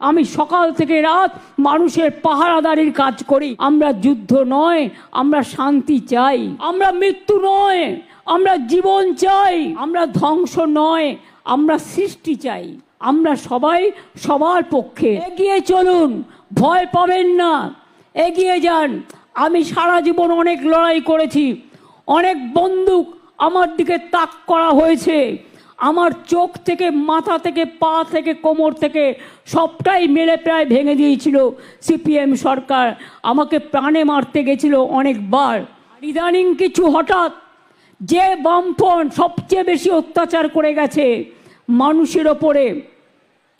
আমি সকাল থেকে রাত মানুষের পাহারাদারির কাজ করি। আমরা যুদ্ধ নয়, আমরা শান্তি চাই। আমরা মৃত্যু নয়, আমরা জীবন চাই। আমরা ধ্বংস নয়, আমরা সৃষ্টি চাই। আমরা সবাই সবার পক্ষে। এগিয়ে চলুন, ভয় পাবেন না। এগিয়ে যান। আমি সারা জীবন অনেক লড়াই করেছি। অনেক বন্দুক আমার দিকে তাক করা হয়েছে। আমার চোখ থেকে, মাথা থেকে, পা থেকে, কোমর থেকে সবটাই মেরে প্রায় ভেঙে দিয়েছিল সিপিএম সরকার। আমাকে প্রাণে মারতে গেছিল অনেকবার। ইদানিং কিছু হঠাৎ যে বামপন সবচেয়ে বেশি অত্যাচার করে গেছে মানুষের ওপরে,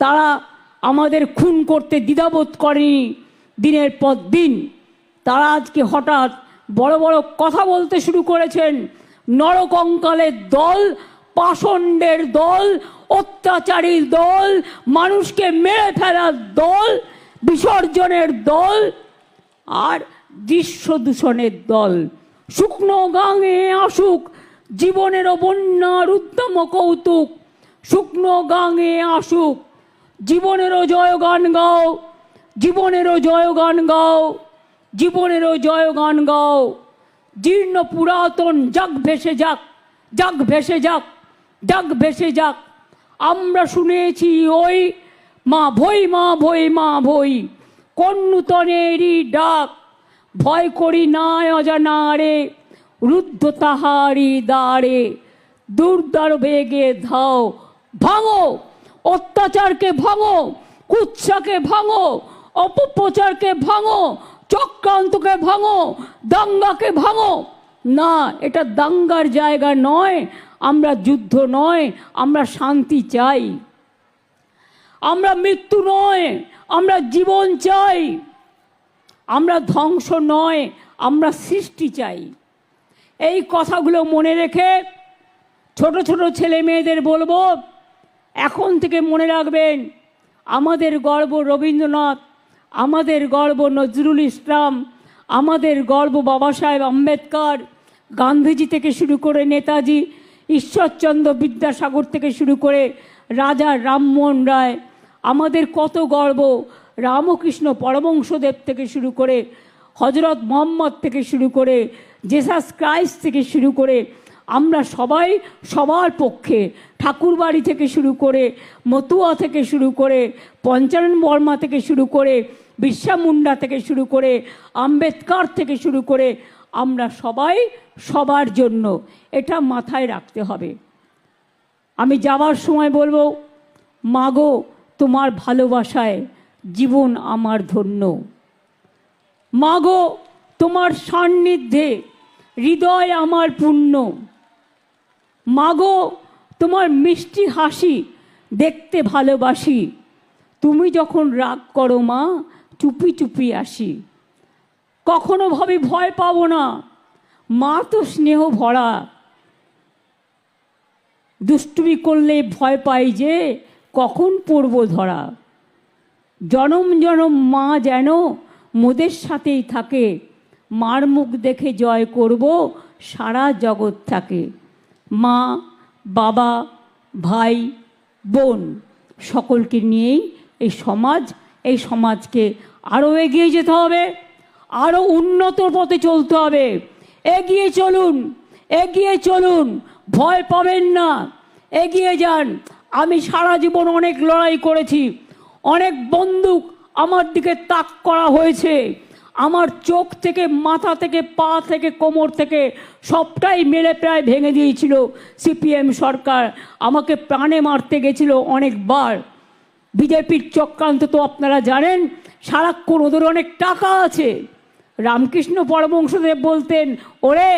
তারা আমাদের খুন করতে দ্বিধাবোধ করেনি দিনের পর দিন। তারা আজকে হঠাৎ বড় বড় কথা বলতে শুরু করেছেন। নরকঙ্কালের দল পাষণ্ডের দল অত্যাচারীর দল, মানুষকে মেরে ফেলার দল, বিসর্জনের দল আর দৃশ্য দূষণের দল। শুকনো গাঙে আসুক জীবনের বন্যার উদ্যম কৌতুক। শুকনো গাঙে আসুক জীবনেরও জয়গান গাও জীবনেরও জয়গান গাও জীবনেরও জয়গান গাও। জীর্ণ পুরাতন যাক ভেসে যাক যাক ভেসে যাক। যাক ভেসে যাক। আমরা শুনেছি ওই, মা ভই মা ভই মা ভই কোন নূতনেরই ডাক। ভয় করি না অজানারে, রুদ্ধ তাহারি দাঁড়ে দুর্দার বেগে ধাও, ভাঙো, অত্যাচারকে ভাঙো, কুৎসাকে ভাঙো, অপপ্রচারকে ভাঙো, চক্রান্তকে ভাঙো, দাঙ্গাকে ভাঙো। না, এটা দাঙ্গার জায়গা নয়। আমরা যুদ্ধ নয়, আমরা শান্তি চাই। আমরা মৃত্যু নয়, আমরা জীবন চাই। আমরা ধ্বংস নয়, আমরা সৃষ্টি চাই। এই কথাগুলো মনে রেখে ছোট ছোট ছেলে মেয়েদের বলব, এখন থেকে মনে রাখবেন, আমাদের গর্ব রবীন্দ্রনাথ, আমাদের গর্ব নজরুল ইসলাম আমাদের গর্ব বাবা সাহেব আম্বেদকর, গান্ধীজি থেকে শুরু করে নেতাজি, ঈশ্বরচন্দ্র বিদ্যাসাগর থেকে শুরু করে রাজা রামমোহন রায়, আমাদের কত গর্ব, রামকৃষ্ণ পরমংশদেব থেকে শুরু করে হজরত মোহাম্মদ থেকে শুরু করে জেসাস ক্রাইস্ট থেকে শুরু করে আমরা সবাই সবার পক্ষে, ঠাকুরবাড়ি থেকে শুরু করে, মতুয়া থেকে শুরু করে, পঞ্চানন বর্মা থেকে শুরু করে বিরসা মুন্ডা থেকে শুরু করে আম্বেদকর থেকে শুরু করে আমরা সবাই সবার জন্য এটা মাথায় রাখতে হবে। আমি যাওয়ার সময় বলব, মাগো, তোমার ভালোবাসায় জীবন আমার ধন্য। মাগো, তোমার সান্নিধ্যে হৃদয় আমার পূর্ণ। মাগো, তোমার মিষ্টি হাসি দেখতে ভালোবাসি। তুমি যখন রাগ করো মা চুপি চুপি আসি। কখনো ভাবি ভয় পাবো না। মা তো স্নেহ ভরা। দুষ্টুমি করলে ভয় পাই যে কখন পড়ব ধরা। জনম জনম মা যেন মোদের সাথেই থাকে। মার মুখ দেখে জয় করব সারা জগৎ থাকে মা, বাবা, ভাই, বোন সকলকে নিয়েই এই সমাজ এই সমাজকে আরও এগিয়ে যেতে হবে আরও উন্নত পথে চলতে হবে। এগিয়ে চলুন এগিয়ে চলুন, ভয় পাবেন না। এগিয়ে যান। আমি সারা জীবন অনেক লড়াই করেছি, অনেক বন্দুক আমার দিকে তাক করা হয়েছে। আমার চোখ থেকে, মাথা থেকে, পা থেকে, কোমর থেকে সবটাই মেরে প্রায় ভেঙে দিয়েছিল সিপিএম সরকার। আমাকে প্রাণে মারতে গেছিল অনেকবার। বিজেপির চক্রান্ত তো আপনারা জানেন, সারাক্ষণ ওদের অনেক টাকা আছে। রামকৃষ্ণ পরমংশদেব বলতেন, ওরে,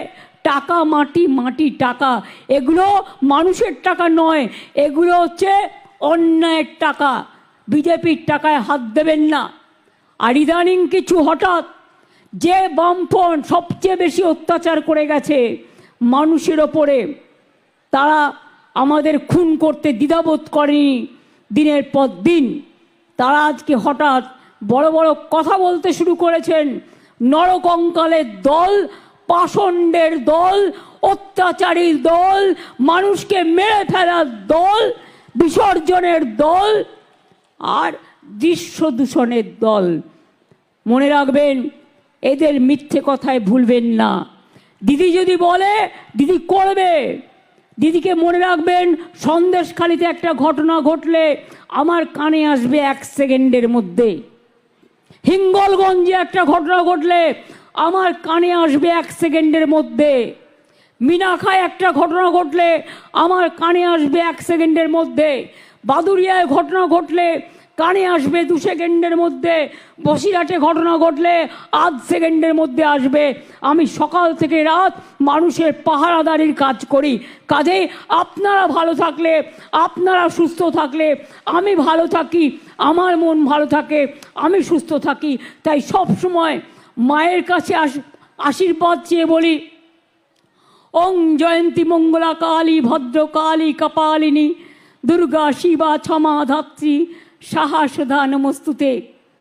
টাকা, মাটি মাটি, টাকা, এগুলো মানুষের টাকা নয়, এগুলো হচ্ছে অন্যায়ের টাকা। বিজেপির টাকায় হাত দেবেন না। আর ইদানিং কিছু হঠাৎ যে বামপন সবচেয়ে বেশি অত্যাচার করে গেছে মানুষের ওপরে, তারা আমাদের খুন করতে দ্বিধাবোধ করেনি। দিনের পর দিন। তারা আজকে হঠাৎ বড় বড় কথা বলতে শুরু করেছেন। নরকঙ্কালের দল, পাষণ্ডের দল অত্যাচারীর দল, মানুষকে মেরে ফেলার দল, বিসর্জনের দল আর দৃশ্য দূষণের দল। মনে রাখবেন, এদের মিথ্যে কথায় ভুলবেন না। দিদি যদি বলে, দিদি করবে। দিদিকে মনে রাখবেন, সন্দেশখালিতে একটা ঘটনা ঘটলে আমার কানে আসবে এক সেকেন্ডের মধ্যে। হিঙ্গলগঞ্জে একটা ঘটনা ঘটলে আমার কানে আসবে এক সেকেন্ডের মধ্যে। মিনাখায় একটা ঘটনা ঘটলে আমার কানে আসবে এক সেকেন্ডের মধ্যে। বাদুরিয়ায় ঘটনা ঘটলে কানে আসবে দু সেকেন্ডের মধ্যে। বসিরহাটে ঘটনা ঘটলে আধ সেকেন্ডের মধ্যে আসবে। আমি সকাল থেকে রাত মানুষের পাহারাদারির কাজ করি। কাজেই আপনারা ভালো থাকলে, আপনারা সুস্থ থাকলে, আমি ভালো থাকি, আমার মন ভালো থাকে, আমি সুস্থ থাকি। তাই সব সময় মায়ের কাছে আশ- আশীর্বাদ চেয়ে বলি, ওং জয়ন্তী মঙ্গলা কালী ভদ্র কালী কপালিনী, দুর্গা, শিবা ক্ষমা ধাত্রী সাহা সুধা নমস্তুতে